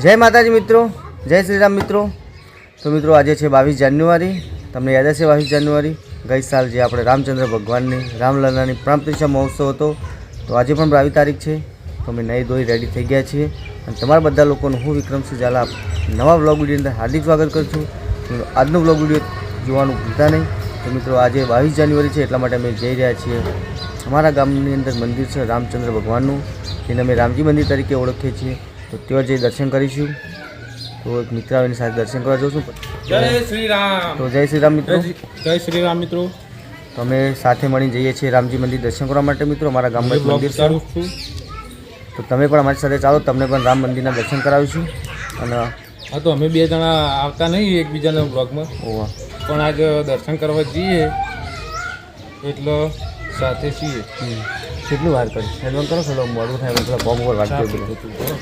જય માતાજી મિત્રો, જય શ્રી રામ મિત્રો. તો મિત્રો, આજે છે બાવીસ જાન્યુઆરી. તમને યાદ હશે બાવીસ જાન્યુઆરી? ગઈ સાલ જે આપણે રામચંદ્ર ભગવાનની રામલલાની પ્રાણ પ્રતિષ્ઠા મહોત્સવ હતો. તો આજે પણ બાવીસ તારીખ છે. તો અમે નહીં ધોઈ રેડી થઈ ગયા છીએ. અને તમારા બધા લોકોનું હું વિક્રમસિંહ ઝાલા નવા બ્લોગ વીડિયો અંદર હાર્દિક સ્વાગત કરું છું. આજનો બ્લોગ વીડિયો જોવાનું ભૂલતા નહીં. તો મિત્રો આજે બાવીસ જાન્યુઆરી છે એટલા માટે અમે જઈ રહ્યા છીએ. અમારા ગામની અંદર મંદિર છે રામચંદ્ર ભગવાનનું જેને અમે રામજી મંદિર તરીકે ઓળખીએ છીએ. તો ત્યાં જઈ દર્શન કરીશું. તો એક મિત્ર આવીને સાથે દર્શન કરવા જઉં છું જય શ્રી રામ તો જય શ્રી રામ મિત્રો. જય શ્રી રામ મિત્રો. તો અમે સાથે મળીને જઈએ છીએ રામજી મંદિર દર્શન કરવા માટે મિત્રો. અમારા ગામમાં મંદિર છું. તો તમે પણ અમારી સાથે ચાલો તમને પણ રામ મંદિરના દર્શન કરાવીશું. અને હા તો અમે બે જણા આવતા નહીં એકબીજાના બ્લોગમાં પણ આજ દર્શન કરવા જઈએ એટલે સાથે છીએ. કેટલી વાર કરી કરો થોડો મોડું થાય એટલે પગ ઉપર વાત કરી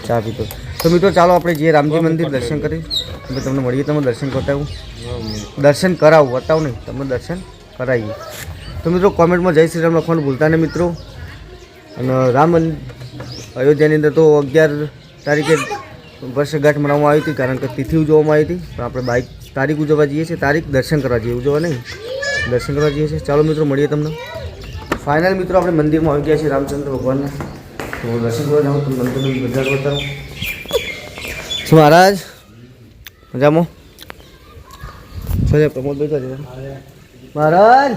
ચા પીતો. તો મિત્રો ચાલો આપણે જઈએ રામજી મંદિર દર્શન કરી અમે તમને મળીએ તમે દર્શન કરાવું દર્શન કરાવું બતાવું નહીં તમને દર્શન કરાવીએ. તો મિત્રો કોમેન્ટમાં જય શ્રી રામ લખવાનું ભૂલતા નહીં મિત્રો. અને રામ મંદિર અયોધ્યાની અંદર તો અગિયાર તારીખે વર્ષગાંઠ મનાવવામાં આવી હતી કારણ કે તિથિ ઉજવવામાં આવી હતી. પણ આપણે બાઈક તારીખ ઉજવવા જઈએ છીએ. તારીખ દર્શન કરવા જઈએ. ઉજવવા નહીં. દર્શન કરવા જઈએ છીએ. ચાલો મિત્રો, મળીએ તમને. ફાઇનલ મિત્રો, આપણે મંદિરમાં આવી ગયા છીએ. રામચંદ્ર ભગવાનના. તો દર્શન કરવા જાઉં. તો મંદિરનું બધા બતાવું. શું મહારાજ? મજામાં? શું પ્રમોદ બેઠા છે. મહારાજ?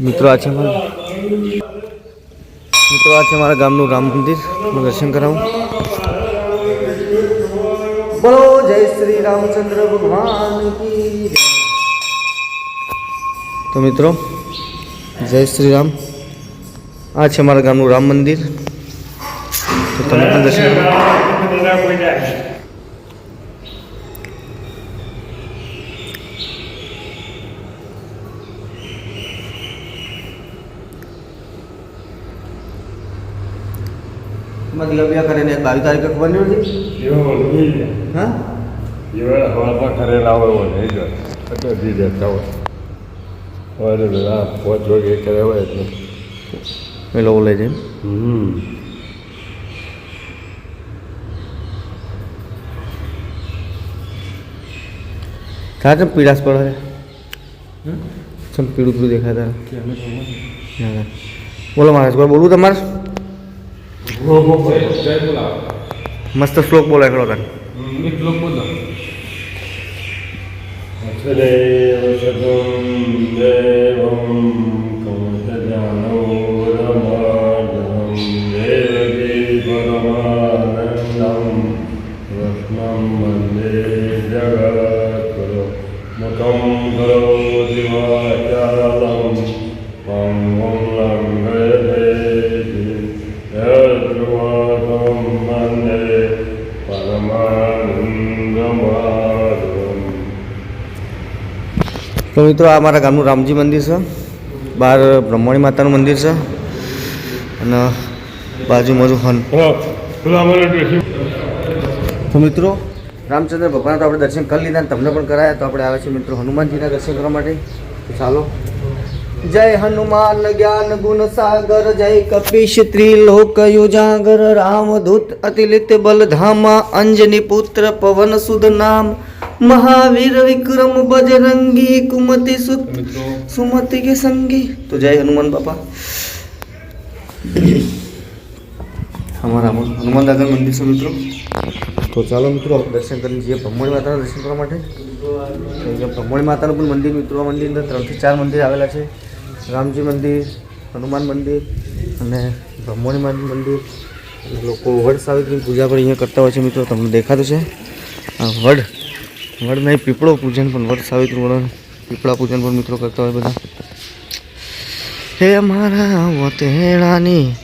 મિત્રો, આ છે મિત્રો, આ છે મારા ગામનું રામ મંદિર. હું દર્શન કરાવું. બોલો, જય શ્રી રામચંદ્ર ભગવાન તો મિત્રો, જય શ્રી રામ. આ છે મારા ગામનું રામ મંદિર. તો તમે પણ દર્શન કરો. એમાં દિયા બિયા કરીને બાવીસ તારીખે ખબર નહીં હોતી હા? એવા હવામાં કરેલા હોય એવો નહીં એટલે દી જતા હોય અરે પાંચ વાગે હોય એટલે. પેલો લઈ જાય હમ. થાય ચમ પીડાશ પડે ચમ પીળું પીળું દેખાતા? બોલો કોઈ બોલવું તમારે? મસ્ત શ્લોક બોલાય એકલો તને શ્લોક બોલો તદેવ શતું દેવં કંસજાનૌરમાર્ગમ તો મિત્રો આ મારા ગામનું રામજી મંદિર છે. બહાર બ્રહ્માણી માતાનું મંદિર છે. અને બાજુમાં જો હન તો મિત્રો રામચંદ્ર ભગવાન તો આપણે દર્શન કરી લીધા અને તમને પણ કરાયા તો આપણે આવે છે મિત્રો હનુમાનજીના દર્શન કરવા માટે. ચાલો. જય હનુમાન જ્ઞાન ગુણ સાગર જય કપીશ ત્રિલોક યુજાગર રામદૂત અતિલિત બલધામા અંજની પુત્ર પવન સુદ નામ મહાવીર વિક્રમ બજરંગી કુમતિ સુત સુમતિ કે સંગી. તો જય હનુમાન બાપા. અમારા હનુમાન દાદા મંદિર છે મિત્રો. તો ચાલો મિત્રો દર્શન કરીને જઈએ બ્રહ્મણી માતાના દર્શન કરવા માટે. બ્રહ્મણી માતાનું પણ મંદિર મિત્રો મંદિર અંદર ત્રણથી ચાર મંદિર આવેલા છે. રામજી મંદિર, હનુમાન મંદિર અને બ્રહ્મણી માતાનું મંદિર. લોકો વડ સાવિત્રીની પૂજા પણ અહીંયા કરતા હોય છે મિત્રો, તમને દેખાતું છે. આ વડ વડ નહીં, પીપળો પૂજન પણ, વડ સાવિત્રી વડ પીપળા પૂજન પણ મિત્રો કરતા હોય બધા. હે મારા વતેણાની.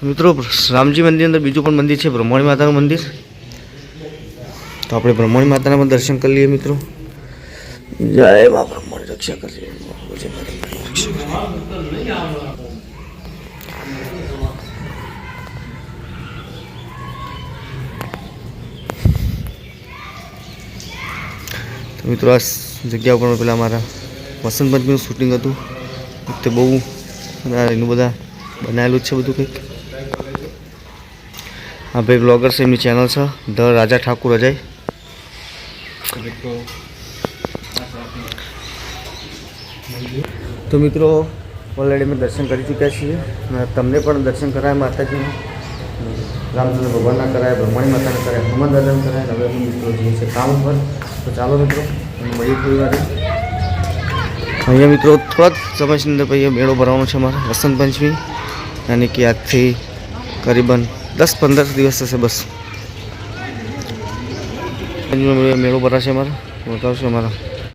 તો મિત્રો, રામજી મંદિર અંદર બીજું પણ મંદિર છે, બ્રહ્મણી માતાનું મંદિર. તો આપણે બ્રહ્મણી માતાના પણ દર્શન કરી લઈએ મિત્રો. જય મા બ્રહ્મણી, રક્ષા કરજે મિત્રો, આ જગ્યા ઉપર પેલા મારા વસંત પંચમીનું શૂટિંગ હતું. તે બહુ એનું બધા બનાવેલું જ છે બધું કંઈક. આ ભાઈ બ્લોગર્સ એમની ચેનલ છે, ધ રાજા ઠાકુર અજય. તો મિત્રો ઓલરેડી અમે દર્શન કરી ચૂક્યા છીએ તમને પણ દર્શન કરાય માતાજીના. રામચંદ્ર ભગવાનના કરાય, બ્રહ્માણી માતાના કરાય, હનુમાન દાદાના કરાય હવે અમે મિત્રો જઈએ છીએ કામ ઉપર તો ચાલો મિત્રો મળીએ થોડી વાર. અહીંયા મિત્રો થોડાક સમયની અંદર પછી મેળો ભરવાનો છે અમારે, વસંત પંચમી. યાની કે આજથી કરીબન દસ પંદર દિવસ થશે બસ. મેળો ભરાશે અમારે બતાવશે અમારા.